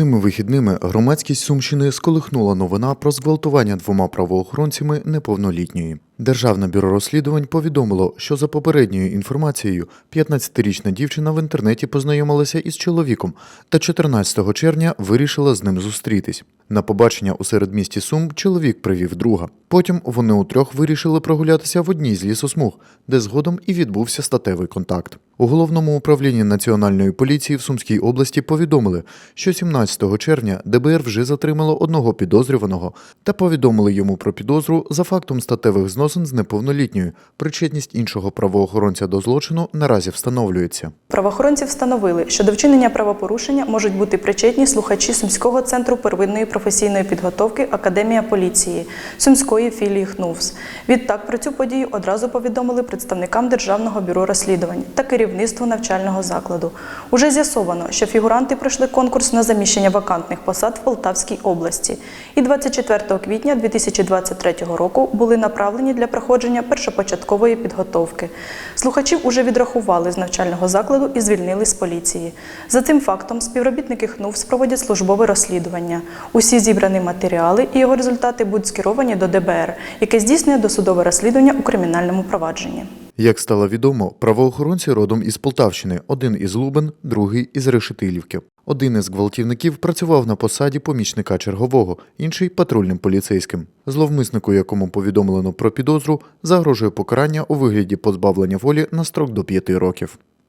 Цими вихідними громадськість Сумщини сколихнула новина про зґвалтування двома правоохоронцями неповнолітньої. Державне бюро розслідувань повідомило, що за попередньою інформацією, 15-річна дівчина в інтернеті познайомилася із чоловіком та 14 червня вирішила з ним зустрітись. На побачення у середмісті Сум чоловік привів друга. Потім вони утрьох вирішили прогулятися в одній з лісосмуг, де згодом і відбувся статевий контакт. У головному управлінні національної поліції в Сумській області повідомили, що 17 червня ДБР вже затримало одного підозрюваного та повідомили йому про підозру за фактом статевих зносин з неповнолітньою. Причетність іншого правоохоронця до злочину наразі встановлюється. Правоохоронці встановили, що до вчинення правопорушення можуть бути причетні слухачі Сумського центру первинної професійної підготовки Академія поліції Сумської філії ХНУВС. Відтак про цю подію одразу повідомили представникам Державного бюро розслідувань та керівництву навчального закладу. Уже з'ясовано, що фігуранти пройшли конкурс на заміщення вакантних посад в Полтавській області і 24 квітня 2023 року були направлені для проходження першопочаткової підготовки. Слухачів уже відрахували з навчального закладу і звільнили з поліції. За цим фактом співробітники ХНУВС проводять службове розслідування. Усі зібрані матеріали і його результати будуть скеровані до ДБР, яке здійснює досудове розслідування у кримінальному провадженні. Як стало відомо, правоохоронці родом із Полтавщини, один із Лубен, другий із Решетилівки. Один із гвалтівників працював на посаді помічника чергового, інший патрульним поліцейським. Зловмиснику, якому повідомлено про підозру, загрожує покарання у вигляді позбавлення волі на строк до п'яти років.